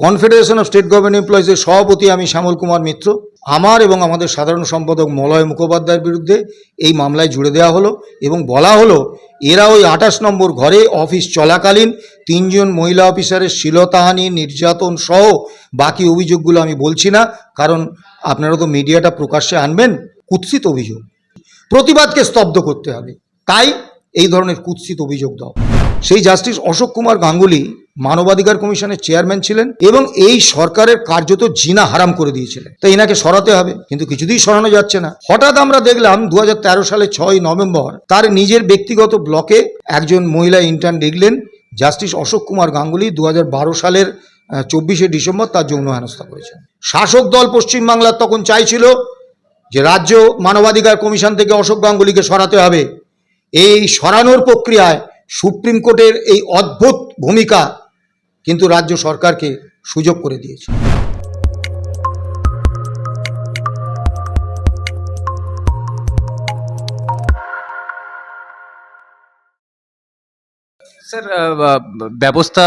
Confederation of state government এমপ্লয়িজের সভাপতি আমি শ্যামল কুমার মিত্র। আমার এবং আমাদের সাধারণ সম্পাদক মলয় মুখোপাধ্যায়ের বিরুদ্ধে এই মামলায় জুড়ে দেওয়া হলো এবং বলা হলো, এরা ওই আঠাশ নম্বর ঘরে অফিস চলাকালীন তিনজন মহিলা অফিসারের শ্লীলতাহানি নির্যাতন সহ বাকি অভিযোগগুলো আমি বলছি না, কারণ আপনারা তো মিডিয়াটা প্রকাশ্যে আনবেন, কুৎসিত অভিযোগ। প্রতিবাদকে স্তব্ধ করতে হবে। তাই এই ধরনের কুৎসিত অভিযোগ দাও। সেই জাস্টিস অশোক কুমার গাঙ্গুলি মানবাধিকার কমিশনের চেয়ারম্যান ছিলেন এবং এই সরকারের কার্যত জিনা হারাম করে দিয়েছিলেন। তাই এনাকে সরাতে হবে, কিন্তু কিছুতেই সরানো যাচ্ছে না। হঠাৎ আমরা দেখলাম দু হাজার তেরো সালে ছয় নভেম্বর তার নিজের ব্যক্তিগত ব্লকে একজন মহিলা ইন্টার্ন লিখলেন জাস্টিস অশোক কুমার গাঙ্গুলি দু হাজার বারো সালের চব্বিশে ডিসেম্বর তার যৌন হেনস্থা করেছেন। শাসক দল পশ্চিমবাংলার তখন চাইছিল যে রাজ্য মানবাধিকার কমিশন থেকে অশোক গাঙ্গুলিকে সরাতে হবে। এই সরানোর প্রক্রিয়ায় সুপ্রিম কোর্টের এই অদ্ভুত ভূমিকা কিন্তু রাজ্য সরকারকে সুযোগ করে দিয়েছে। স্যার ব্যবস্থা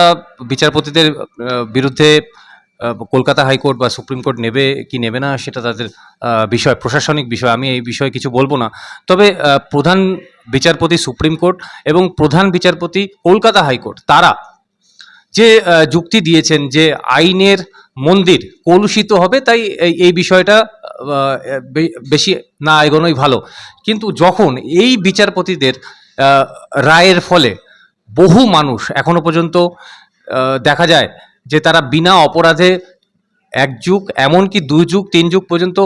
বিচারপতিদের বিরুদ্ধে কলকাতা হাইকোর্ট বা সুপ্রিম কোর্ট নেবে কি নেবে না সেটা তাদের বিষয়, প্রশাসনিক বিষয়। আমি এই বিষয়ে কিছু বলব না। তবে প্রধান বিচারপতি সুপ্রিম কোর্ট এবং প্রধান বিচারপতি কলকাতা হাইকোর্ট, তারা যে যুক্তি দিয়েছেন যে আইনের মন্দির কলুষিত হবে, তাই এই- বিষয়টা বেশি না এগোনোই ভালো। কিন্তু যখন এই বিচারপতিদের রায়ের ফলে বহু মানুষ এখনও পর্যন্ত দেখা যায় যে তারা বিনা অপরাধে এক যুগ, এমনকি দুই যুগ, তিন যুগ পর্যন্ত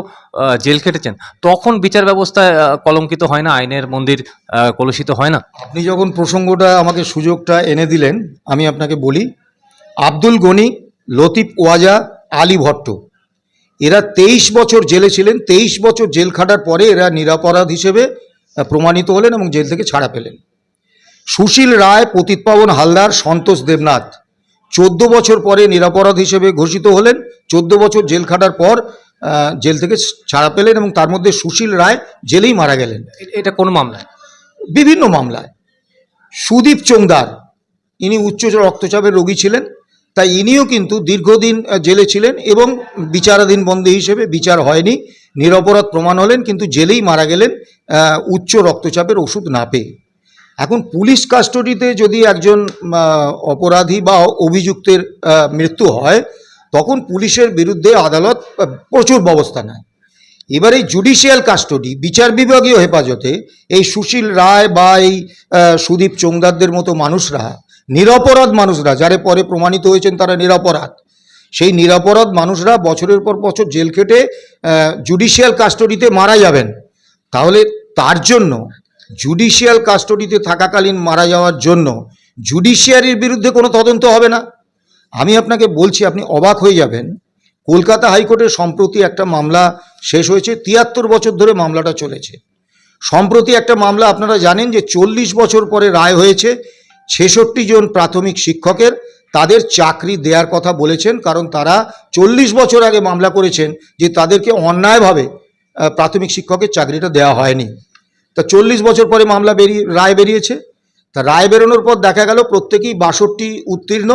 জেল খেটেছেন। তখন বিচার ব্যবস্থা কলঙ্কিত হয় না, আইনের মন্দির কলুষিত হয় না। আপনি যখন প্রসঙ্গটা আমাকে সুযোগটা এনে দিলেন, আমি আপনাকে বলি, আব্দুল গনি, লতিফ ওয়াজা, আলী ভট্ট। এরা তেইশ বছর জেলে ছিলেন, তেইশ বছর জেল খাটার পরে এরা নিরাপরাধ হিসেবে প্রমাণিত হলেন এবং জেল থেকে ছাড়া পেলেন। সুশীল রায়, পতিতপাবন হালদার, সন্তোষ দেবনাথ। চোদ্দ বছর পরে নিরাপরাধ হিসেবে ঘোষিত হলেন চোদ্দ বছর জেল খাটার পর জেল থেকে ছাড়া পেলেন এবং তার মধ্যে সুশীল রায় জেলেই মারা গেলেন। এটা কোন মামলায়? বিভিন্ন মামলায়। সুদীপ চোংদার ইনি উচ্চ রক্তচাপের রোগী ছিলেন তাই ইনিও কিন্তু দীর্ঘদিন জেলে ছিলেন এবং বিচারাধীন বন্দী হিসেবে বিচার হয়নি নিরপরাধ প্রমাণ হলেন কিন্তু জেলেই মারা গেলেন উচ্চ রক্তচাপের ওষুধ না পেয়ে। এখন পুলিশ কাস্টডিতে যদি একজন অপরাধী বা অভিযুক্তের মৃত্যু হয় তখন পুলিশের বিরুদ্ধে আদালত প্রচুর ব্যবস্থা নেয়। এবার এই জুডিশিয়াল কাস্টডি বিচার বিভাগীয় হেফাজতে এই সুশীল রায় বা এই সুদীপ চোংদারদের মতো মানুষরা, নিরপরাধ মানুষরা, যারা পরে প্রমাণিত হয়েছেন তারা নিরপরাধ, সেই নিরপরাধ মানুষরা বছরের পর বছর জেল খেটে জুডিশিয়াল কাস্টডিতে মারা যাবেন। তাহলে তার জন্য জুডিশিয়াল কাস্টডিতে থাকাকালীন মারা যাওয়ার জন্য জুডিশিয়ারির বিরুদ্ধে কোনো তদন্ত হবে না। আমি আপনাকে বলছি, আপনি অবাক হয়ে যাবেন। কলকাতা হাইকোর্টের সম্প্রতি একটা মামলা শেষ হয়েছে, তিয়াত্তর বছর ধরে মামলাটা চলেছে। সম্প্রতি একটা মামলা, আপনারা জানেন যে চল্লিশ বছর পরে রায় হয়েছে, ছেষট্টি জন প্রাথমিক শিক্ষকের, তাদের চাকরি দেওয়ার কথা বলেছেন, কারণ তারা চল্লিশ বছর আগে মামলা করেছেন যে তাদেরকে অন্যায়ভাবে প্রাথমিক শিক্ষকের চাকরিটা দেওয়া হয়নি। তা চল্লিশ বছর পরে মামলা বেরিয়ে, রায় বেরিয়েছে। তা রায় বেরোনোর পর দেখা গেল, প্রত্যেকেই বাষট্টি উত্তীর্ণ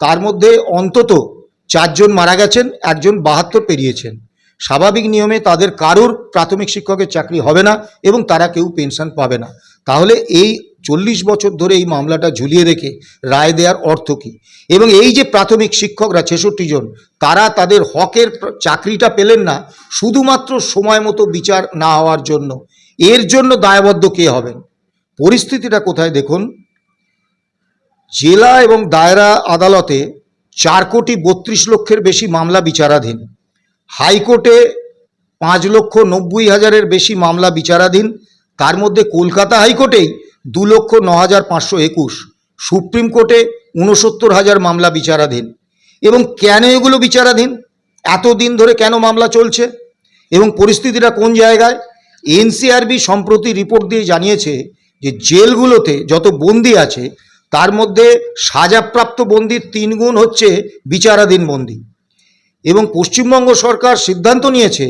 তার মধ্যে অন্তত চারজন মারা গেছেন, একজন বাহাত্তর পেরিয়েছেন। স্বাভাবিক নিয়মে তাদের কারোর প্রাথমিক শিক্ষকের চাকরি হবে না এবং তারা কেউ পেনশন পাবে না। তাহলে এই চল্লিশ বছর ধরে এই মামলাটা ঝুলিয়ে রেখে রায় দেওয়ার অর্থ কী? এবং এই যে প্রাথমিক শিক্ষকরা ছেষট্টি জন, তারা তাদের হকের চাকরিটা পেলেন না, শুধুমাত্র সময় মতো বিচার না হওয়ার জন্য। এর জন্য দায়বদ্ধ কে হবেন? পরিস্থিতিটা কোথায় দেখুন। জেলা এবং দায়রা আদালতে চার কোটি বত্রিশ লক্ষের বেশি মামলা বিচারাধীন। হাইকোর্টে পাঁচ লক্ষ নব্বই হাজারের বেশি মামলা বিচারাধীন। তার মধ্যে কলকাতা হাইকোর্টেই দু লক্ষ ন হাজার পাঁচশো একুশ। সুপ্রিম কোর্টে ঊনসত্তর হাজার মামলা বিচারাধীন। এবং কেন এগুলো বিচারাধীন? এতদিন ধরে কেন মামলা চলছে? এবং পরিস্থিতিটা কোন জায়গায়? এনসিআরবি সম্প্রতি রিপোর্ট দিয়ে জানিয়েছে যে জেলগুলোতে যত বন্দি আছে তার মধ্যে সাজাপ্রাপ্ত বন্দির তিন গুণ হচ্ছে বিচারাধীন বন্দি। এবং পশ্চিমবঙ্গ সরকার সিদ্ধান্ত নিয়েছে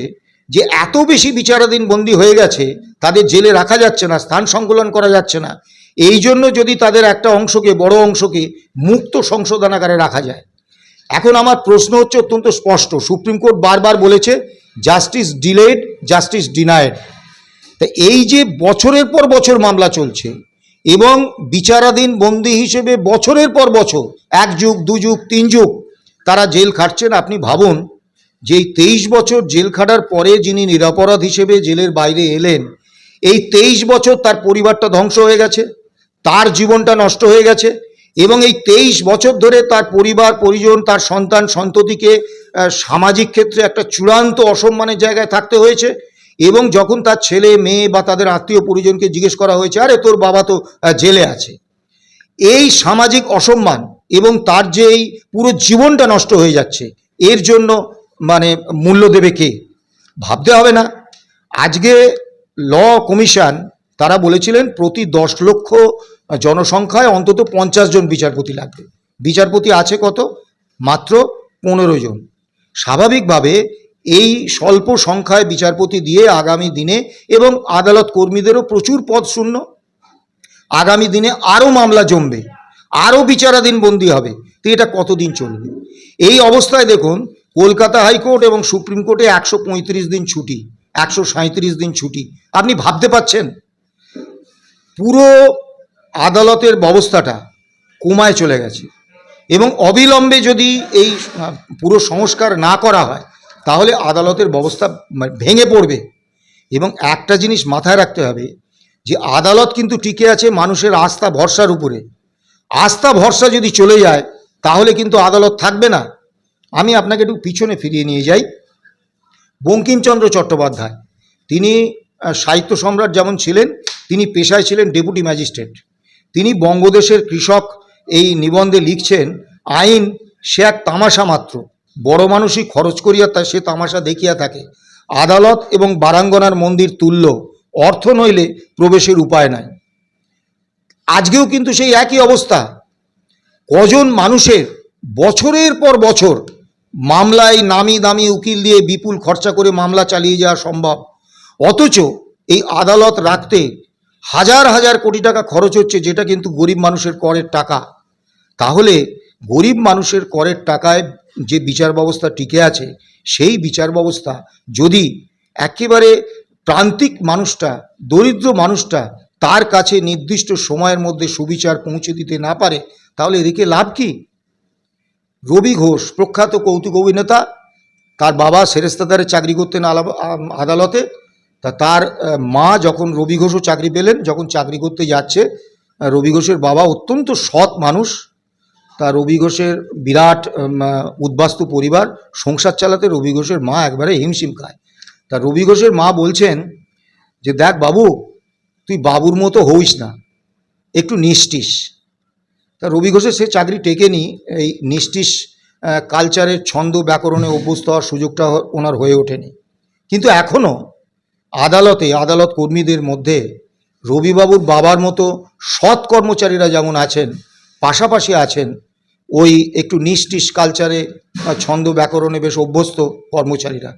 যে এত বেশি বিচারাধীন বন্দী হয়ে গেছে, তাদের জেলে রাখা যাচ্ছে না, স্থান সংকলন করা যাচ্ছে না। এই জন্য যদি তাদের একটা অংশকে, বড় অংশকে মুক্ত সংশোধনাগারে রাখা যায়। এখন আমার প্রশ্ন হচ্ছে অত্যন্ত স্পষ্ট। সুপ্রিম কোর্ট বারবার বলেছে জাস্টিস ডিলেড জাস্টিস ডিনায়েড তা এই যে বছরের পর বছর মামলা চলছে এবং বিচারাধীন বন্দী হিসেবে বছরের পর বছর, এক যুগ, দু যুগ, তিন যুগ, তারা জেল খাটছেন। আপনি ভাবুন যে তেইশ বছর জেল খাটার পরে যিনি নিরাপরাধ হিসেবে জেলের বাইরে এলেন, এই তেইশ বছর তার পরিবারটা ধ্বংস হয়ে গেছে, তার জীবনটা নষ্ট হয়ে গেছে এবং এই তেইশ বছর ধরে তার পরিবার, পরিজন, তার সন্তান, সন্ততিকে সামাজিক ক্ষেত্রে একটা চূড়ান্ত অসম্মানের জায়গায় থাকতে হয়েছে। এবং যখন তার ছেলে, মেয়ে বা তাদের আত্মীয় পরিজনকে জিজ্ঞেস করা হয়েছে, আরে, তোর বাবা তো জেলে আছে। এই সামাজিক অসম্মান এবং তার যে এই পুরো জীবনটা নষ্ট হয়ে যাচ্ছে, এর জন্য মানে মূল্য দেবে কে? ভাবতে হবে না। আজকে ল কমিশন, তারা বলেছিলেন প্রতি দশ লক্ষ জনসংখ্যায় অন্তত পঞ্চাশ জন বিচারপতি লাগবে। বিচারপতি আছে কত? মাত্র পনেরো জন। স্বাভাবিকভাবে এই স্বল্প সংখ্যায় বিচারপতি দিয়ে আগামী দিনে এবং আদালত কর্মীদেরও প্রচুর পদ শূন্য। আগামী দিনে আরও মামলা জমবে, আরও বিচারাধীন বন্দী হবে। তো এটা কতদিন চলবে? এই অবস্থায় দেখুন, কলকাতা হাইকোর্ট এবং সুপ্রিম কোর্টে একশো পঁয়ত্রিশ দিন ছুটি, একশো দিন ছুটি। আপনি ভাবতে পাচ্ছেন পুরো আদালতের ব্যবস্থাটা কোমায় চলে গেছে। এবং অবিলম্বে যদি এই পুরো সংস্কার না করা হয় তাহলে আদালতের ব্যবস্থা মানে ভেঙে পড়বে। এবং একটা জিনিস মাথায় রাখতে হবে যে আদালত কিন্তু টিকে আছে মানুষের আস্থা ভরসার উপরে। আস্থা ভরসা যদি চলে যায়, তাহলে কিন্তু আদালত থাকবে না। আমি আপনাকে একটু পিছনে ফিরিয়ে নিয়ে যাই। বঙ্কিমচন্দ্র চট্টোপাধ্যায়, তিনি সাহিত্য সম্রাট যেমন ছিলেন, তিনি পেশায় ছিলেন ডেপুটি ম্যাজিস্ট্রেট। তিনি বঙ্গদেশের কৃষক এই নিবন্ধে লিখছেন, আইন সে এক তামাশা মাত্র। বড় মানুষই খরচ করিয়া তা সে তামাশা দেখিয়া থাকে। আদালত এবং বারাঙ্গনার মন্দির তুল্য, অর্থ নইলে প্রবেশের উপায় নাই। আজকেও কিন্তু সেই একই অবস্থা। কজন মানুষের বছরের পর বছর মামলায় নামি দামি উকিল দিয়ে বিপুল খরচা করে মামলা চালিয়ে যাওয়া সম্ভব। অথচ এই আদালত রাখতে হাজার হাজার কোটি টাকা খরচ হচ্ছে যেটা কিন্তু গরিব মানুষের করের টাকা। তাহলে গরিব মানুষের করের টাকায় যে বিচার ব্যবস্থা টিকে আছে, সেই বিচার ব্যবস্থা যদি একেবারে প্রান্তিক মানুষটা, দরিদ্র মানুষটা তার কাছে নির্দিষ্ট সময়ের মধ্যে সুবিচার পৌঁছে দিতে না পারে, তাহলে এদিকে লাভ কি? রবি ঘোষ, প্রখ্যাত কৌতুক অভিনেতা, তার বাবা সেরেস্তাদারে চাকরি করতেন আদালতে। তা তার মা যখন রবি ঘোষও চাকরি পেলেন, যখন চাকরি করতে যাচ্ছে রবি ঘোষের বাবা অত্যন্ত সৎ মানুষ। তা রবি ঘোষের বিরাট উদ্বাস্তু পরিবার সংসার চালাতে রবি ঘোষের মা একবারে হিমশিম খায়। তা রবি ঘোষের মা বলছেন যে, দেখ বাবু, তুই বাবুর মতো হইস না, একটু নিষ্টিস। তা রবি ঘোষের সে চাকরি টেকেনি এই নিষ্টিস কালচারের ছন্দ ব্যাকরণে অভ্যস্ত হওয়ার সুযোগটা ওনার হয়ে ওঠেনি। কিন্তু এখনও আদালতে, আদালত কর্মীদের মধ্যে রবিবাবুর বাবার মতো সৎ কর্মচারীরা যেমন আছেন, পাশাপাশি আছেন ওই একটু নিষ্টিস কালচারে ছন্দ ব্যাকরণে বেশ অভ্যস্ত কর্মচারীরা।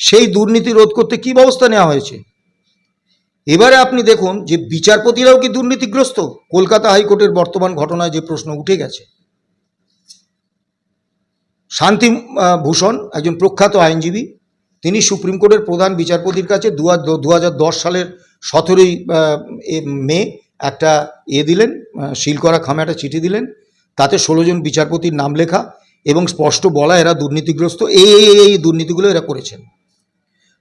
সেই দুর্নীতি রোধ করতে কি ব্যবস্থা নেওয়া হয়েছে? এবারে আপনি দেখুন যে বিচারপতিরাও কি দুর্নীতিগ্রস্ত? কলকাতা হাইকোর্টের বর্তমান ঘটনায় যে প্রশ্ন উঠে গেছে। শান্তি ভূষণ, একজন প্রখ্যাত আইনজীবী, তিনি সুপ্রিম কোর্টের প্রধান বিচারপতির কাছে দু হাজার দশ সালের সতেরোই মে একটা এ দিলেন সিল করা খামে একটা চিঠি দিলেন তাতে ষোলো জন বিচারপতির নাম লেখা এবং স্পষ্ট বলা এরা দুর্নীতিগ্রস্ত। এই এই, এই- এই দুর্নীতিগুলো এরা করেছেন।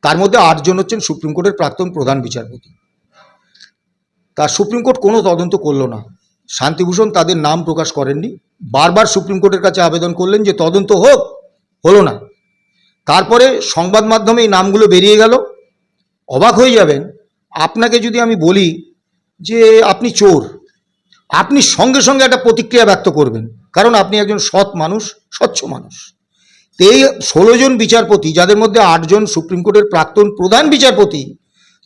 তার মধ্যে আটজন হচ্ছেন সুপ্রিম কোর্টের প্রাক্তন প্রধান বিচারপতি। তা সুপ্রিম কোর্ট কোনো তদন্ত করল না। শান্তিভূষণ তাদের নাম প্রকাশ করেননি। বারবার সুপ্রিম কোর্টের কাছে আবেদন করলেন যে তদন্ত হোক, হলো না। তারপরে সংবাদ মাধ্যমে এই নামগুলো বেরিয়ে গেল। অবাক হয়ে যাবেন, আপনাকে যদি আমি বলি যে আপনি চোর আপনি সঙ্গে সঙ্গে একটা প্রতিক্রিয়া ব্যক্ত করবেন। কারণ আপনি একজন সৎ মানুষ, স্বচ্ছ মানুষ। এই ষোলো জন বিচারপতি, যাদের মধ্যে আটজন সুপ্রিম কোর্টের প্রাক্তন প্রধান বিচারপতি,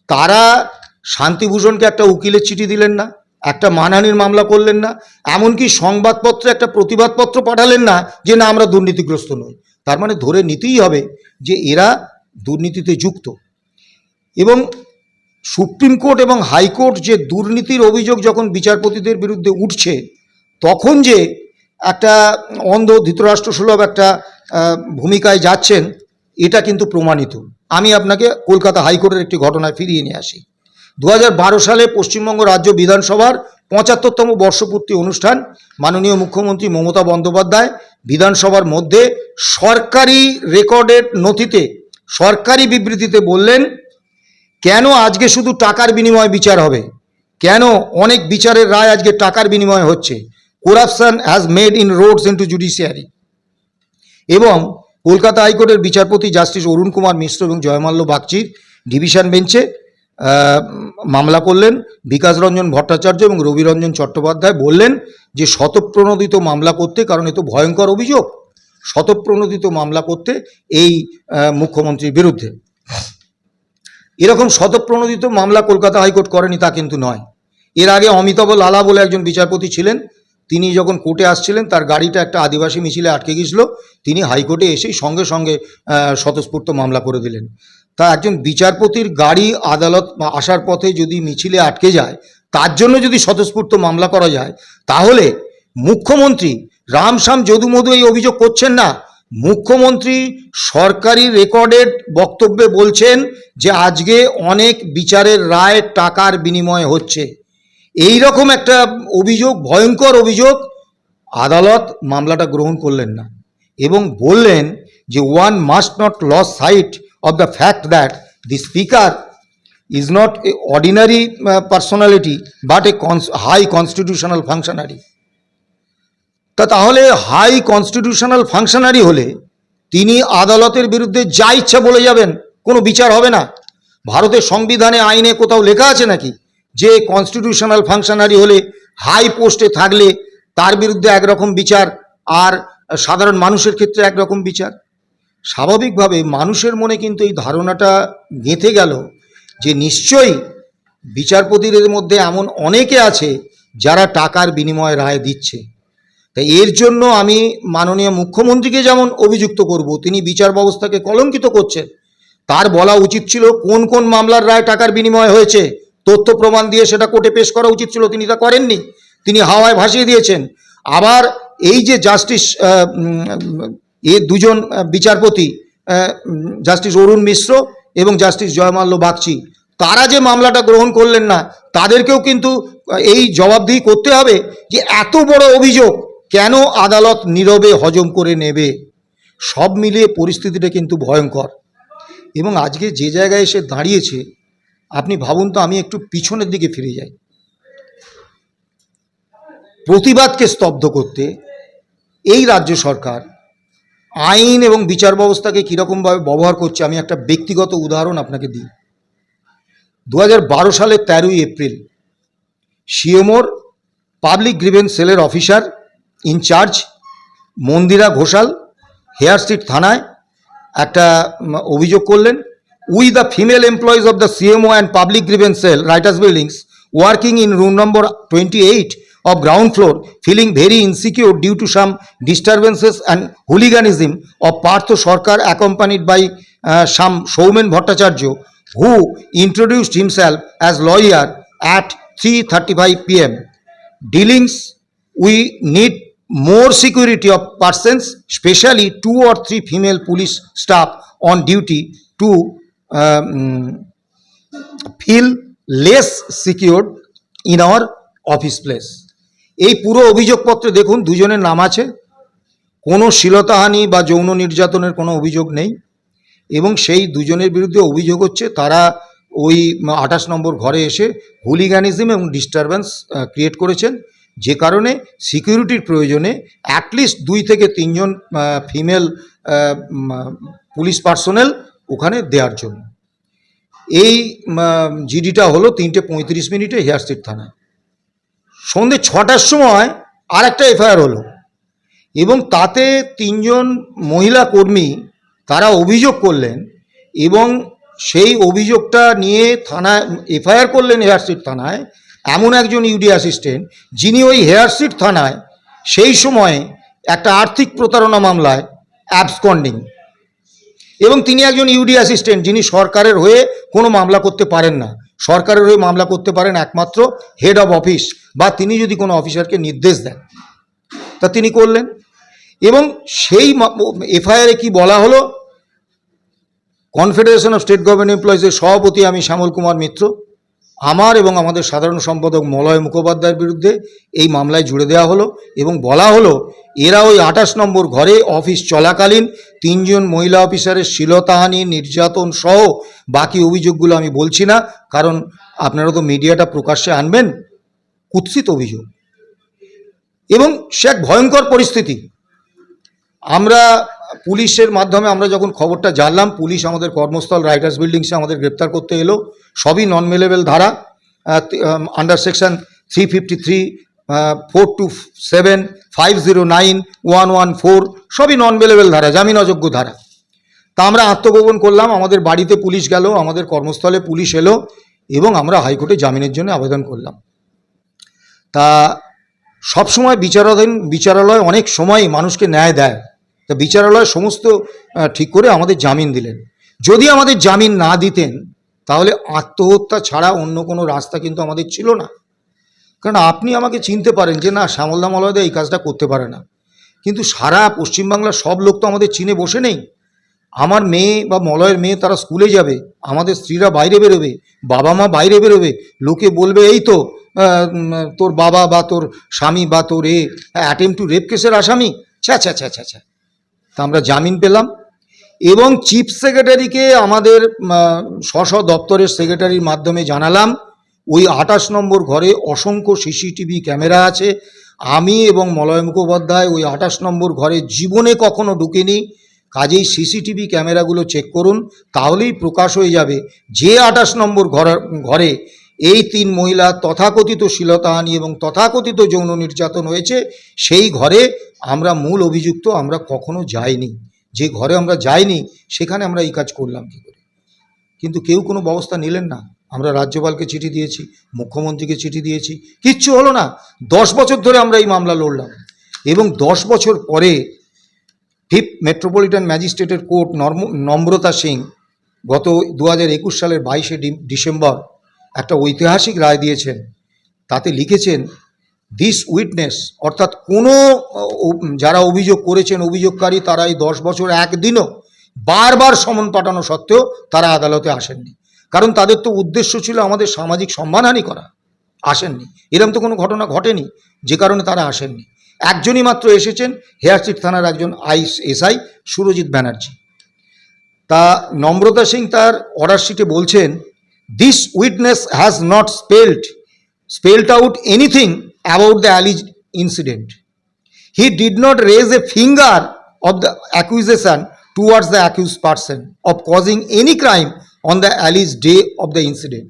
তারা শান্তিভূষণকে একটা উকিলের চিঠি দিলেন না, একটা মানহানির মামলা করলেন না, এমনকি সংবাদপত্রে একটা প্রতিবাদপত্র পাঠালেন না যে, না, আমরা দুর্নীতিগ্রস্ত নই। তার মানে ধরে নিতেই হবে যে, এরা দুর্নীতিতে যুক্ত। এবং সুপ্রিম কোর্ট এবং হাইকোর্ট যে দুর্নীতির অভিযোগ যখন বিচারপতিদের বিরুদ্ধে উঠছে, তখন যে একটা অন্ধ ধৃতরাষ্ট্র সুলভ একটা ভূমিকায় যাচ্ছেন, এটা কিন্তু প্রমাণিত। আমি আপনাকে কলকাতা হাইকোর্টের একটি ঘটনায় ফিরিয়ে নিয়ে আসি। দু হাজার বারো সালে পশ্চিমবঙ্গ রাজ্য বিধানসভার পঁচাত্তরতম বর্ষপূর্তি অনুষ্ঠান, মাননীয় মুখ্যমন্ত্রী মমতা বন্দ্যোপাধ্যায় বিধানসভার মধ্যে সরকারি রেকর্ডের নথিতে, সরকারি বিবৃতিতে বললেন কেন আজকে শুধু টাকার বিনিময়ে বিচার হবে? কেন অনেক বিচারের রায় আজকে টাকার বিনিময়ে হচ্ছে? Corruption has made in roads into judiciary এবং কলকাতা হাইকোর্টের বিচারপতি জাস্টিস অরুণ কুমার মিশ্র এবং জয়মাল্য বাগচির ডিভিশন বেঞ্চে মামলা করলেন। বিকাশ রঞ্জন ভট্টাচার্য এবং রবিরঞ্জন চট্টোপাধ্যায় বললেন যে শতপ্রণোদিত মামলা করতে, কারণ এ তো ভয়ঙ্কর অভিযোগ, শতপ্রণোদিত মামলা করতে এই মুখ্যমন্ত্রীর বিরুদ্ধে। এরকম শতপ্রণোদিত মামলা কলকাতা হাইকোর্ট করেনি তা কিন্তু নয়। এর আগে অমিতাভ লালা বলে একজন বিচারপতি ছিলেন, তিনি যখন কোর্টে আসছিলেন, তার গাড়িটা একটা আদিবাসী মিছিলে আটকে গিয়েছিল, তিনি হাইকোর্টে এসেই সঙ্গে সঙ্গে স্বতঃস্ফূর্ত মামলা করে দিলেন। তা একজন বিচারপতির গাড়ি আদালত আসার পথে যদি মিছিলে আটকে যায়, তার জন্য যদি স্বতঃস্ফূর্ত মামলা করা যায়, তাহলে মুখ্যমন্ত্রী রামশ্যাম যদুমধু এই অভিযোগ করছেন না মুখ্যমন্ত্রী সরকারি রেকর্ডেড বক্তব্যে বলছেন যে আজকে অনেক বিচারের রায় টাকার বিনিময়ে হচ্ছে। এই রকম একটা অভিযোগ, ভয়ঙ্কর অভিযোগ আদালত মামলাটা গ্রহণ করলেন না এবং বললেন যে one must not lose sight of the fact that the speaker is not a ordinary personality but a cons high constitutional functionary তা তাহলে হাই কনস্টিটিউশনাল ফাংশনারি হলে তিনি আদালতের বিরুদ্ধে যা ইচ্ছা বলে যাবেন, কোনো বিচার হবে না। ভারতের সংবিধানে আইনে কোথাও লেখা আছে নাকি যে কনস্টিটিউশনাল ফাংশনারি হলে হাই পোস্টে থাকলে তার বিরুদ্ধে একরকম বিচার আর সাধারণ মানুষের ক্ষেত্রে একরকম বিচার? স্বাভাবিকভাবে মানুষের মনে কিন্তু এই ধারণাটা গেঁথে গেল যে নিশ্চয়ই বিচারপতিদের মধ্যে এমন অনেকে আছে যারা টাকার বিনিময়ে রায় দিচ্ছে। তাই এর জন্য আমি মাননীয় মুখ্যমন্ত্রীকে যেমন অভিযুক্ত করব, তিনি বিচার ব্যবস্থাকে কলঙ্কিত করছেন। তার বলা উচিত ছিল, কোন কোন মামলার রায় টাকার বিনিময়ে হয়েছে, তথ্য প্রমাণ দিয়ে সেটা কোর্টে পেশ করা উচিত ছিল, তিনি তা করেননি। তিনি হাওয়ায় ভাসিয়ে দিয়েছেন। আবার এই যে জাস্টিস এ দুজন বিচারপতি জাস্টিস অরুণ মিশ্র এবং জাস্টিস জয়মাল্য বাগচি, তারা যে মামলাটা গ্রহণ করলেন না, তাদেরকেও কিন্তু এই জবাবদিহি করতে হবে যে এত বড় অভিযোগ কেন আদালত নীরবে হজম করে নেবে? সব মিলিয়ে পরিস্থিতিটা কিন্তু ভয়ঙ্কর। এবং আজকে যে জায়গায় এসে দাঁড়িয়েছে, আপনি ভাবুন তো আমি একটু পিছনের দিকে ফিরে যাই। প্রতিবাদকে স্তব্ধ করতে এই রাজ্য সরকার আইন এবং বিচার ব্যবস্থাকে কীরকমভাবে ব্যবহার করছে, আমি একটা ব্যক্তিগত উদাহরণ আপনাকে দিই। দু বারো সালের তেরোই এপ্রিল, সিএমওর পাবলিক গ্রিভেন্স সেলের officer in charge Mandira Ghoshal, Hare street থানায় একটা অভিযোগ করলেন, we the female employees of the CMO and public grievance cell Writers' Buildings working in room number twenty eight of ground floor, feeling very insecure due to some disturbances and hooliganism of Partha Sarkar, accompanied by some Soumen Bhattacharya, who introduced himself as lawyer at three thirty five P M. Dealings we need security of persons, especially two or three female police staff on duty to um, feel less secured in our office place. এই পুরো অভিযোগপত্রে দেখুন দুজনের নাম আছে। কোনো শ্লীলতাহানি বা যৌন নির্যাতনের কোনো অভিযোগ নেই। এবং সেই দুজনের বিরুদ্ধে অভিযোগ হচ্ছে তারা ওই আঠাশ নম্বর ঘরে এসে হুলিগানিজম এবং ডিস্টারবেন্স ক্রিয়েট করেছেন। যে কারণে সিকিউরিটির প্রয়োজনে অ্যাটলিস্ট দুই থেকে তিনজন ফিমেল পুলিশ পার্সোনেল ওখানে দেওয়ার জন্য। এই জিডিটা হলো তিনটে পঁয়ত্রিশ মিনিটে হেয়ার স্ট্রিট থানায়। সন্ধে ছটার সময় আর একটা এফআইআর হলো এবং তাতে তিনজন মহিলা কর্মী তারা অভিযোগ করলেন এবং সেই অভিযোগটা নিয়ে থানায়, এফআইআর করলেন হেয়ার স্ট্রিট থানায় এমন একজন ইউডি অ্যাসিস্ট্যান্ট যিনি ওই হেয়ার স্ট্রিট থানায় সেই সময়ে একটা আর্থিক প্রতারণা মামলায় অ্যাবসকন্ডিং এবং তিনি একজন ইউডি অ্যাসিস্ট্যান্ট যিনি সরকারের হয়ে কোনো মামলা করতে পারেন না। সরকারের হয়ে মামলা করতে পারেন একমাত্র হেড অফ অফিস বা তিনি যদি কোনো অফিসারকে নির্দেশ দেন। তা তিনি করলেন। এবং সেই এফআইআরে কি বলা হলো? কনফেডারেশন অফ স্টেট গভর্নমেন্ট এমপ্লয়িজের সভাপতি আমি শ্যামল কুমার মিত্র। আমার এবং আমাদের সাধারণ সম্পাদক মলয় মুখোপাধ্যায়ের বিরুদ্ধে এই মামলায় জুড়ে দেওয়া হলো এবং বলা হলো, এরা ওই আঠাশ নম্বর ঘরে অফিস চলাকালীন তিনজন মহিলা অফিসারের শ্লীলতাহানি নির্যাতন সহ বাকি অভিযোগগুলো আমি বলছি না, কারণ আপনারা তো মিডিয়াটা প্রকাশ্যে আনবেন, কুৎসিত অভিযোগ। এবং সে এক ভয়ঙ্কর পরিস্থিতি। আমরা পুলিশের মাধ্যমে আমরা যখন খবরটা জানলাম, পুলিশ আমাদের কর্মস্থল, রাইটার্স বিল্ডিংসে আমাদের গ্রেপ্তার করতে এলো। সবই নন মেলেবেল ধারা under section three fifty three four two seven five zero nine one one four সবই নন মেলেবেল ধারা জামিন অযোগ্য ধারা। তা আমরা আত্মগোপন করলাম, আমাদের বাড়িতে পুলিশ গেল, আমাদের কর্মস্থলে পুলিশ এলো এবং আমরা হাইকোর্টে জামিনের জন্য আবেদন করলাম। তা সবসময় বিচারাধীন, বিচারালয় অনেক সময় মানুষকে ন্যায় দেয়। তা বিচারালয় সমস্ত ঠিক করে আমাদের জামিন দিলেন। যদি আমাদের জামিন না দিতেন, তাহলে আত্মহত্যা ছাড়া অন্য কোনো রাস্তা কিন্তু আমাদের ছিল না। কারণ আপনি আমাকে চিনতে পারেন যে, না, শ্যামলদা মলয়দা এই কাজটা করতে পারে না। কিন্তু সারা পশ্চিমবাংলার সব লোক তো আমাদের চিনে বসে নেই। আমার মেয়ে বা মলয়ের মেয়ে তারা স্কুলে যাবে, আমাদের স্ত্রীরা বাইরে বেরোবে, বাবা মা বাইরে বেরোবে, লোকে বলবে, এই তো তোর বাবা বা তোর স্বামী বা তোর এ, অ্যাটেম্প টু রেপ কেসের আসামি। ছ্যা ছ্যা ছ্যা ছ্যা ছ্যা। তা আমরা জামিন পেলাম এবং চিফ সেক্রেটারিকে আমাদের স্ব দপ্তরের সেক্রেটারির মাধ্যমে জানালাম, ওই আঠাশ নম্বর ঘরে অসংখ্য সিসিটিভি ক্যামেরা আছে। আমি এবং মলয় মুখোপাধ্যায় ওই আঠাশ নম্বর ঘরে জীবনে কখনো ঢুকিনি। কাজেই সিসিটিভি ক্যামেরাগুলো চেক করুন, তাহলেই প্রকাশ হয়ে যাবে। যে আঠাশ নম্বর ঘর, ঘরে এই তিন মহিলা তথাকথিত শ্লীলতাহানি এবং তথাকথিত যৌন নির্যাতন হয়েছে, সেই ঘরে আমরা মূল অভিযুক্ত, আমরা কখনো যাইনি। যে ঘরে আমরা যাইনি, সেখানে আমরা এই কাজ করলাম কী করে? কিন্তু কেউ কোনো ব্যবস্থা নিলেন না। আমরা রাজ্যপালকে চিঠি দিয়েছি, মুখ্যমন্ত্রীকে চিঠি দিয়েছি, কিচ্ছু হলো না। দশ বছর ধরে আমরা এই মামলা লড়লাম। এবং দশ বছর পরে ফিফথ মেট্রোপলিটন ম্যাজিস্ট্রেটের কোর্ট নম্রতা সিং গত দু হাজার একুশ সালের বাইশে ডিসেম্বর একটা ঐতিহাসিক রায় দিয়েছেন। তাতে লিখেছেন দিস উইটনেস অর্থাৎ কোনো যারা অভিযোগ করেছেন, অভিযোগকারী, তারা এই দশ বছর একদিনও বারবার সমন পাঠানো সত্ত্বেও তারা আদালতে আসেননি। কারণ তাদের তো উদ্দেশ্য ছিল আমাদের সামাজিক সম্মানহানি করা। আসেননি। এরম তো কোনো ঘটনা ঘটেনি, যে কারণে তারা আসেননি। একজনই মাত্র এসেছেন হেয়ারস্ট্রিট থানার একজন আইস এসআই সুরজিৎ ব্যানার্জি। তা নম্রতা সিং তার অর্ডার শিটে বলছেন this witness has not spelled spelled out anything about the alleged incident. He did not raise a finger of the accusation towards the accused person of causing any crime on the alleged day of the incident.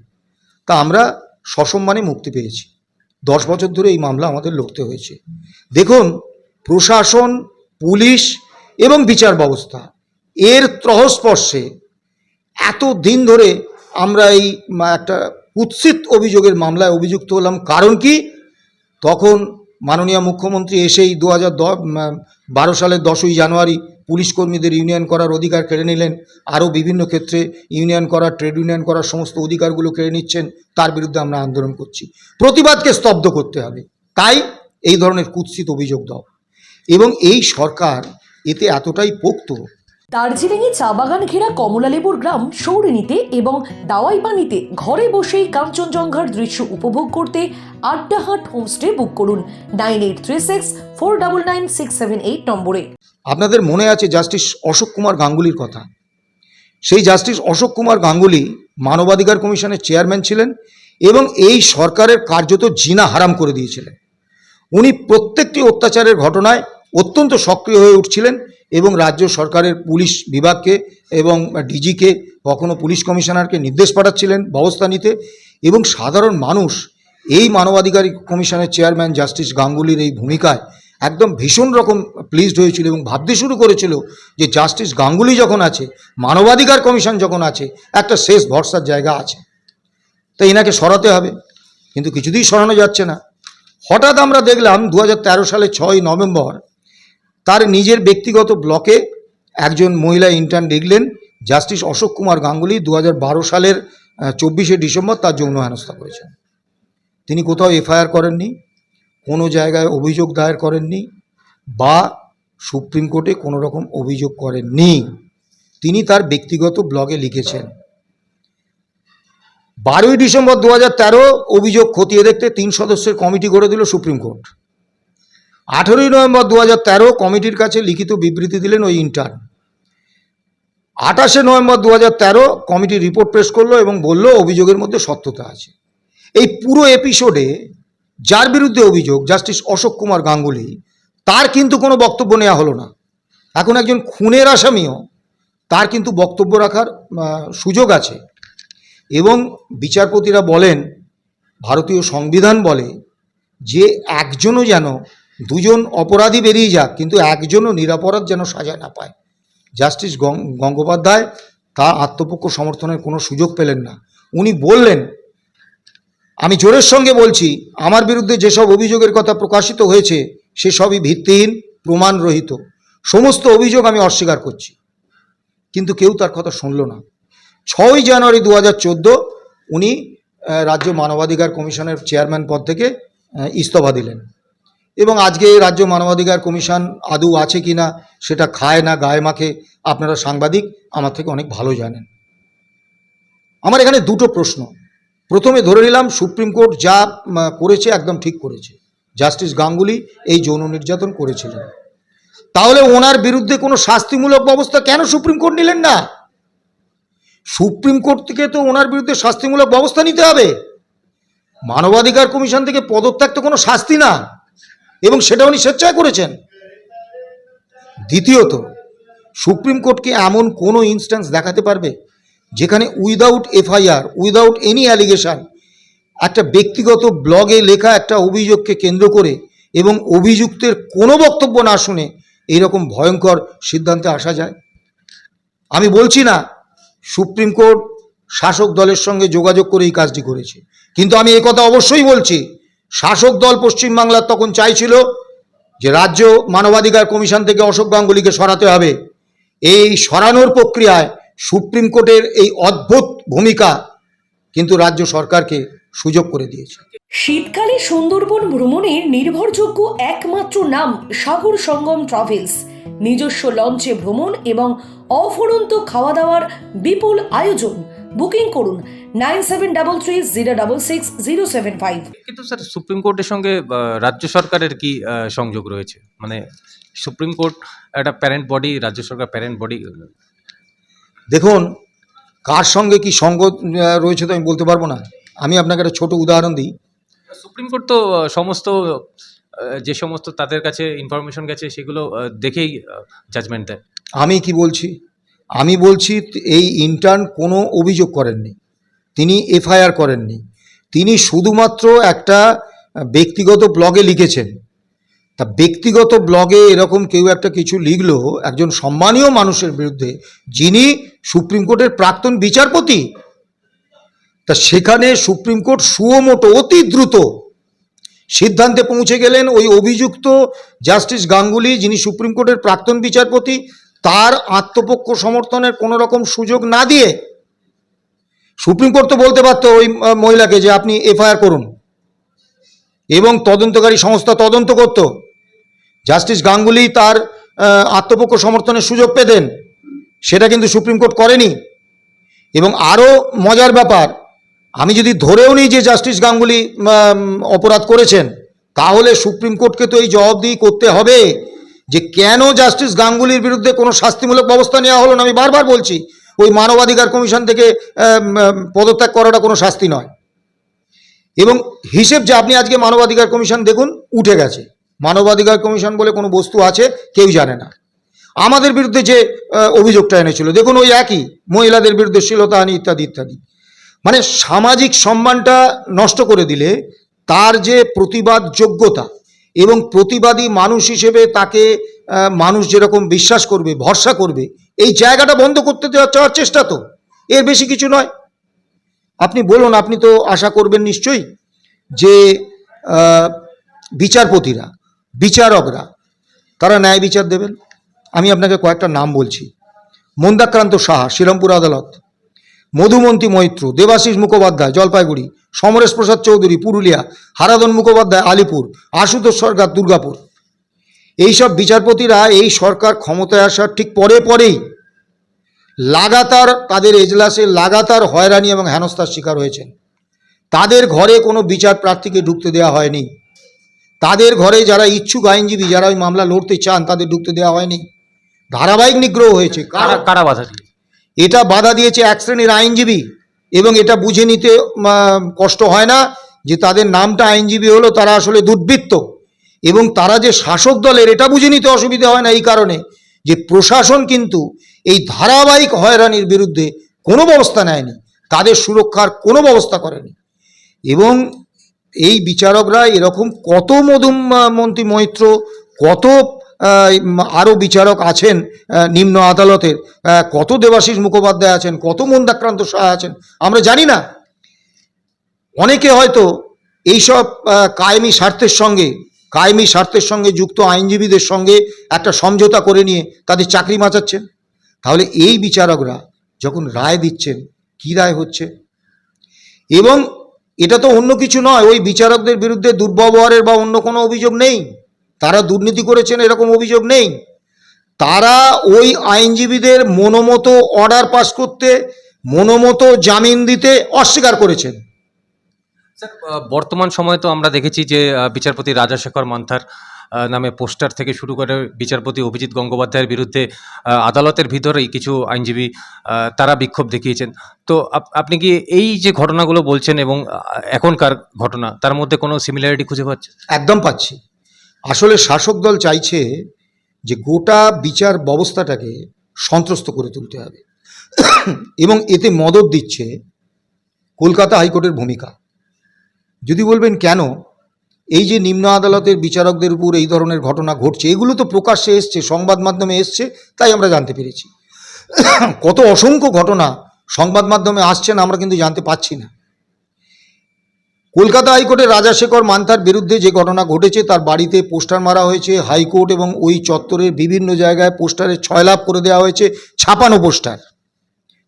তা আমরা সসম্মানে মুক্তি পেয়েছি দশ বছর ধরে এই মামলা আমাদের লড়তে হয়েছে দেখুন প্রশাসন পুলিশ এবং বিচার ব্যবস্থা এর ত্রহস্পর্শে এত দিন ধরে আমরা এই একটা কুৎসিত অভিযোগের মামলায় অভিযুক্ত হলাম। কারণ কি? তখন মাননীয় মুখ্যমন্ত্রী এসেই দু হাজার বারো সালের দশই জানুয়ারি পুলিশ কর্মীদের ইউনিয়ন করার অধিকার কেড়ে নিলেন। আরও বিভিন্ন ক্ষেত্রে ইউনিয়ন করা, ট্রেড ইউনিয়ন করার সমস্ত অধিকারগুলো কেড়ে নিচ্ছেন। তার বিরুদ্ধে আমরা আন্দোলন করছি। প্রতিবাদকে স্তব্ধ করতে হবে। তাই এই ধরনের কুৎসিত অভিযোগ দাও। এবং এই সরকার এতে এতটাই পোক্ত দার্জিলিংয়ে চা বাগান ঘেরা কমলালেবুর গ্রাম সৌরিনীতে এবং দাওয়াই পানিতে ঘরে বসেই কাঞ্চনজঙ্ঘার দৃশ্য উপভোগ করতে আড্ডাহাট হোমস্টে বুক করুন nine eight three six four double nine six seven eight নম্বরে। আপনাদের মনে আছে জাস্টিস অশোক কুমার গাঙ্গুলির কথা? সেই জাস্টিস অশোক কুমার গাঙ্গুলি মানবাধিকার কমিশনের চেয়ারম্যান ছিলেন এবং এই সরকারের কার্যত জিনা হারাম করে দিয়েছিলেন। উনি প্রত্যেকটি অত্যাচারের ঘটনায় অত্যন্ত সক্রিয় হয়ে উঠছিলেন এবং রাজ্য সরকারের পুলিশ বিভাগকে এবং ডিজিকে, কখনো পুলিশ কমিশনারকে নির্দেশ পাঠাচ্ছিলেন ব্যবস্থা নিতে এবং সাধারণ মানুষ এই মানবাধিকার কমিশনের চেয়ারম্যান জাস্টিস গাঙ্গুলির এই ভূমিকায় একদম ভীষণ রকম প্লিজড হয়েছিল এবং ভাবতে শুরু করেছিল যে জাস্টিস গাঙ্গুলি যখন আছে, মানবাধিকার কমিশন যখন আছে, একটা শেষ ভরসার জায়গা আছে। তাই এনাকে সরাতে হবে, কিন্তু কিছুতেই সরানো যাচ্ছে না। হঠাৎ আমরা দেখলাম দু হাজার তেরো সালে ছয় নভেম্বর তার নিজের ব্যক্তিগত ব্লকে একজন মহিলা ইন্টার্ন লিখলেন জাস্টিস অশোক কুমার গাঙ্গুলি দু হাজার বারো সালের চব্বিশে ডিসেম্বর তার যৌন হেনস্থা করেছেন। তিনি কোথাও এফআইআর করেননি, কোনো জায়গায় অভিযোগ দায়ের করেননি বা সুপ্রিম কোর্টে কোনো রকম অভিযোগ করেননি। তিনি তার ব্যক্তিগত ব্লগে লিখেছেন, বারোই ডিসেম্বর দু হাজার তেরো অভিযোগ খতিয়ে দেখতে তিন সদস্যের কমিটি গড়ে দিল সুপ্রিম কোর্ট। আঠেরোই নভেম্বর দু তেরো কমিটির কাছে লিখিত বিবৃতি দিলেন ওই ইন্টার্ন আঠাশে নভেম্বর দু তেরো কমিটি রিপোর্ট পেশ করল এবং বলল অভিযোগের মধ্যে সত্যতা আছে। এই পুরো এপিসোডে যার বিরুদ্ধে অভিযোগ জাস্টিস অশোক কুমার গাঙ্গুলি, তার কিন্তু কোনো বক্তব্য নেওয়া হলো না। এখন একজন খুনের আসামিও তার কিন্তু বক্তব্য রাখার সুযোগ আছে। এবং বিচারপতিরা বলেন, ভারতীয় সংবিধান বলে যে একজনও যেন দুজন অপরাধী বেরিয়ে যাক, কিন্তু একজনও নিরাপরাধ যেন সাজা না পায়। জাস্টিস গঙ্গোপাধ্যায় তা আত্মপক্ষ সমর্থনের কোনো সুযোগ পেলেন না। উনি বললেন, আমি জোরের সঙ্গে বলছি, আমার বিরুদ্ধে যেসব অভিযোগের কথা প্রকাশিত হয়েছে, সেসবই ভিত্তিহীন প্রমাণ রহিত সমস্ত অভিযোগ আমি অস্বীকার করছি। কিন্তু কেউ তার কথা শুনল না। ছয়ই জানুয়ারি দু হাজার চোদ্দ উনি রাজ্য মানবাধিকার কমিশনের চেয়ারম্যান পদ থেকে ইস্তফা দিলেন। এবং আজকে রাজ্য মানবাধিকার কমিশন আদৌ আছে কি না, সেটা খায় না, গায়ে মাখে, আপনারা সাংবাদিক, আমার থেকে অনেক ভালো জানেন। আমার এখানে দুটো প্রশ্ন। প্রথমে ধরে নিলাম, সুপ্রিম কোর্ট যা করেছে একদম ঠিক করেছে। জাস্টিস গাঙ্গুলি এই যৌন নির্যাতন করেছিলেন। তাহলে ওনার বিরুদ্ধে কোনো শাস্তিমূলক ব্যবস্থা কেন সুপ্রিম কোর্ট নিলেন না? সুপ্রিম কোর্ট থেকে তো ওনার বিরুদ্ধে শাস্তিমূলক ব্যবস্থা নিতে হবে। মানবাধিকার কমিশন থেকে পদত্যাগ তো কোনো শাস্তি না। এবং সেটা উনি স্বেচ্ছায় করেছেন। দ্বিতীয়ত, সুপ্রিম কোর্টকে এমন কোনো ইনস্ট্যান্স দেখাতে পারবে যেখানে without FIR without any allegation একটা ব্যক্তিগত ব্লগে লেখা একটা অভিযোগকে কেন্দ্র করে এবং অভিযুক্তের কোনো বক্তব্য না শুনে এইরকম ভয়ঙ্কর সিদ্ধান্তে আসা যায়? আমি বলছি না, সুপ্রিম কোর্ট শাসক দলের সঙ্গে যোগাযোগ করে এই কাজটি করেছে। কিন্তু আমি কথা অবশ্যই বলছি শাসক দল পশ্চিমবাংলার তখন চাইছিল যে রাজ্য মানবাধিকার কমিশন থেকে অশোক গাঙ্গুলিকে সরাতে হবে। এই সরানোর প্রক্রিয়ায় সুপ্রিম কোর্টের এই অদ্ভুত ভূমিকা কিন্তু রাজ্য সরকারকে সুযোগ করে দিয়েছে। শীতকালে সুন্দরবন ভ্রমণের নির্ভরযোগ্য একমাত্র নাম সাগর সঙ্গম ট্রাভেলস। নিজস্ব লঞ্চে ভ্রমণ এবং অফুরন্ত খাওয়া দাওয়ার বিপুল আয়োজন বুকিং করুন nine seven double three zero double six zero seven five. কিন্তু স্যার সুপ্রিম কোর্টের সঙ্গে রাজ্য সরকারের কি সংযোগ রয়েছে? মানে সুপ্রিম কোর্ট একটা প্যারেন্ট বডি রাজ্য সরকার প্যারেন্ট বডি? দেখুন কার সঙ্গে কি সঙ্গ রয়েছে তো আমি বলতে পারব না। আমি আপনাকে একটা ছোট উদাহরণ দিই। সুপ্রিম কোর্ট তো সমস্ত যে সমস্ত তাদের কাছে ইনফরমেশন গেছে সেগুলো দেখেই জাজমেন্ট দেয়। আমি কি বলছি? আমি বলছি, এই ইন্টার্ন কোনো অভিযোগ করেননি, তিনি এফআইআর করেননি, তিনি শুধুমাত্র একটা ব্যক্তিগত ব্লগে লিখেছেন। তা ব্যক্তিগত ব্লগে এরকম কেউ একটা কিছু লিখলো, একজন সম্মানীয় মানুষের বিরুদ্ধে, যিনি সুপ্রিম কোর্টের প্রাক্তন বিচারপতি। তা সেখানে সুপ্রিম কোর্ট সুমোটো অতি দ্রুত সিদ্ধান্তে পৌঁছে গেলেন, ওই অভিযুক্ত জাস্টিস গাঙ্গুলি, যিনি সুপ্রিম কোর্টের প্রাক্তন বিচারপতি তার আত্মপক্ষ সমর্থনের কোনো রকম সুযোগ না দিয়ে সুপ্রিম কোর্ট তো বলতে পারতো ওই মহিলাকে যে আপনি এফআইআর করুন। এবং তদন্তকারী সংস্থা তদন্ত করত। জাস্টিস গাঙ্গুলি তার আত্মপক্ষ সমর্থনের সুযোগ পেতেন। সেটা কিন্তু সুপ্রিম কোর্ট করেনি। এবং আরও মজার ব্যাপার, আমি যদি ধরেও নিই যে জাস্টিস গাঙ্গুলি অপরাধ করেছেন, তাহলে সুপ্রিম কোর্টকে তো এই জবাবদিহি করতে হবে। যে কেন জাস্টিস গাঙ্গুলির বিরুদ্ধে কোনো শাস্তিমূলক ব্যবস্থা নেওয়া হলো না, আমি বারবার বলছি, ওই মানবাধিকার কমিশন থেকে পদত্যাগ করাটা কোনো শাস্তি নয়। এবং হিসেব যে আপনি আজকে মানবাধিকার কমিশন দেখুন, উঠে গেছে। মানবাধিকার কমিশন বলে কোনো বস্তু আছে, কেউ জানে না। আমাদের বিরুদ্ধে যে অভিযোগটা এনেছিল, দেখুন ওই একই, মহিলাদের বিরুদ্ধে শ্লীলতাহানি ইত্যাদি ইত্যাদি। মানে সামাজিক সম্মানটা নষ্ট করে দিলে, তার যে প্রতিবাদ যোগ্যতা এবং প্রতিবাদী মানুষ হিসেবে তাকে মানুষ যেরকম বিশ্বাস করবে, ভরসা করবে, এই জায়গাটা বন্ধ করতে চাওয়ার চেষ্টা তো। এর বেশি কিছু নয়। আপনি বলুন, আপনি তো আশা করবেন নিশ্চয়ই যে বিচারপতিরা, বিচারকরা, তারা ন্যায় বিচার দেবেন। আমি আপনাকে কয়েকটা নাম বলছি। মন্দাক্রান্ত সাহা শ্রীরামপুর আদালত। মধুমন্তী মৈত্র, দেবাশিস মুখোপাধ্যায়, জলপাইগুড়ি, সমরেশ প্রসাদ চৌধুরী, পুরুলিয়া, হারাধন মুখোপাধ্যায়, আলিপুর, আশুতোষ সরকার, দুর্গাপুর। এইসব বিচারপতিরা এই সরকার ক্ষমতায় আসার ঠিক পরে পরেই লাগাতার তাদের এজলাসে লাগাতার হয়রানি এবং হেনস্থার শিকার হয়েছেন। তাদের ঘরে কোনো বিচার প্রার্থীকে ঢুকতে দেওয়া হয়নি। তাদের ঘরে যারা ইচ্ছুক আইনজীবী, যারা ওই মামলা লড়তে চান, তাদের ঢুকতে দেওয়া হয়নি। ধারাবাহিক নিগ্রহ হয়েছে। কারা কারা বাধা এটা বাধা দিয়েছে এক শ্রেণির আইনজীবী এবং এটা বুঝে নিতে কষ্ট হয় না যে তাদের নামটা আইনজীবী হলো, তারা আসলে দুর্বৃত্ত। এবং তারা যে শাসক দলের, এটা বুঝে নিতে অসুবিধা হয় না এই কারণে যে প্রশাসন কিন্তু এই ধারাবাহিক হয়রানির বিরুদ্ধে কোনো ব্যবস্থা নেয়নি, তাদের সুরক্ষার কোনো ব্যবস্থা করেনি। এবং এই বিচারকরা এরকম কত মধুম মন্ত্রী মৈত্র, কত আরও বিচারক আছেন নিম্ন আদালতের। কত দেবাশিস মুখোপাধ্যায় আছেন, কত মন্দাক্রান্ত শাহ আছেন, আমরা জানি না। অনেকে হয়তো এইসব কায়েমি স্বার্থের সঙ্গে, কায়েমি স্বার্থের সঙ্গে যুক্ত আইনজীবীদের সঙ্গে একটা সমঝোতা করে নিয়ে তাদের চাকরি বাঁচাচ্ছেন। তাহলে এই বিচারকরা যখন রায় দিচ্ছেন, কী রায় হচ্ছে? এবং এটা তো অন্য কিছু নয়, ওই বিচারকদের বিরুদ্ধে দুর্ব্যবহারের বা অন্য কোনো অভিযোগ নেই। তারা দুর্নীতি করেছেন এরকম অভিযোগ নেই। তারা ওই আইনজীবীদের মনোমতো অর্ডার পাস করতে মনোমতো জামিন দিতে অস্বীকার করেছেন। বর্তমান সময়ে তো আমরা দেখেছি যে বিচারপতি রাজাশেখর মান্থার নামে পোস্টার থেকে শুরু করে বিচারপতি অভিজিৎ গঙ্গোপাধ্যায়ের বিরুদ্ধে আদালতের ভিতরেই কিছু আইনজীবী তারা বিক্ষোভ দেখিয়েছেন। তো আপনি কি এই যে ঘটনাগুলো বলছেন এবং এখনকার ঘটনা তার মধ্যে কোনো সিমিলারিটি খুঁজে পাচ্ছেন? একদম পাচ্ছি। আসলে শাসক দল চাইছে যে গোটা বিচার ব্যবস্থাটাকে সন্ত্রস্ত করে তুলতে হবে। এবং এতে মদত দিচ্ছে কলকাতা হাইকোর্টের ভূমিকা। যদি বলবেন কেন, এই যে নিম্ন আদালতের বিচারকদের উপর এই ধরনের ঘটনা ঘটছে, এগুলো তো প্রকাশ্যে এসছে, সংবাদ মাধ্যমে এসছে, তাই আমরা জানতে পেরেছি। কত অসংখ্য ঘটনা সংবাদ মাধ্যমে আসছে না, আমরা কিন্তু জানতে পাচ্ছি না। কলকাতা হাইকোর্টের রাজাশেখর মান্থার বিরুদ্ধে যে ঘটনা ঘটেছে, তার বাড়িতে পোস্টার মারা হয়েছে, হাইকোর্ট এবং ওই চত্বরের বিভিন্ন জায়গায় পোস্টারে ছয় লাভ করে দেওয়া হয়েছে, ছাপানো পোস্টার।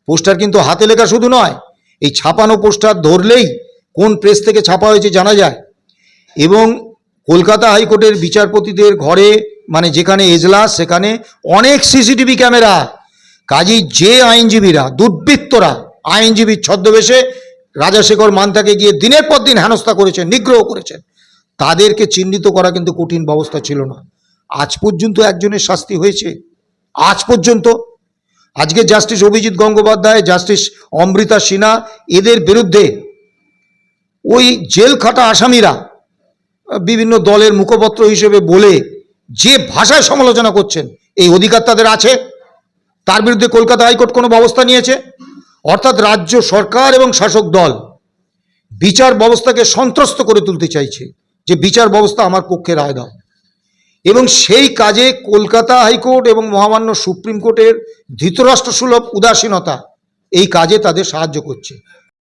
পোস্টার কিন্তু হাতে লেখা শুধু নয়, এই ছাপানো পোস্টার ধরলেই কোন প্রেস থেকে ছাপা হয়েছে জানা যায়। এবং কলকাতা হাইকোর্টের বিচারপতিদের ঘরে মানে যেখানে এজলাস, সেখানে অনেক সিসিটিভি ক্যামেরা। কাজী যে আইনজীবীরা, দুর্বৃত্তরা, আইনজীবীর ছদ্মবেশে রাজাশেখর মান্তাকে গিয়ে দিনের পর দিন হেনস্থা করেছেন, নিগ্রহ করেছেন। তাদেরকে চিহ্নিত করা কিন্তু কঠিন ব্যবস্থা ছিল না। আজ পর্যন্ত একজনের শাস্তি হয়েছে। আজ পর্যন্ত। আজকে জাস্টিস অভিজিৎ গঙ্গোপাধ্যায়, জাস্টিস অমৃতা সিনহা, এদের বিরুদ্ধে ওই জেল খাটা আসামিরা বিভিন্ন দলের মুখপত্র হিসেবে বলে যে ভাষায় সমালোচনা করছেন, এই অধিকার তাদের আছে। তার বিরুদ্ধে কলকাতা হাইকোর্ট কোনো ব্যবস্থা নিয়েছে? অর্থাৎ রাজ্য সরকার এবং শাসক দল বিচার ব্যবস্থাকে সন্ত্রস্ত করে তুলতে চাইছে যে বিচার ব্যবস্থা আমার পক্ষে রায় দাও। এবং সেই কাজে কলকাতা হাইকোর্ট এবং মহামান্য সুপ্রিম কোর্টের ধৃতরাষ্ট্রসুলভ উদাসীনতা এই কাজে তাদের সাহায্য করছে।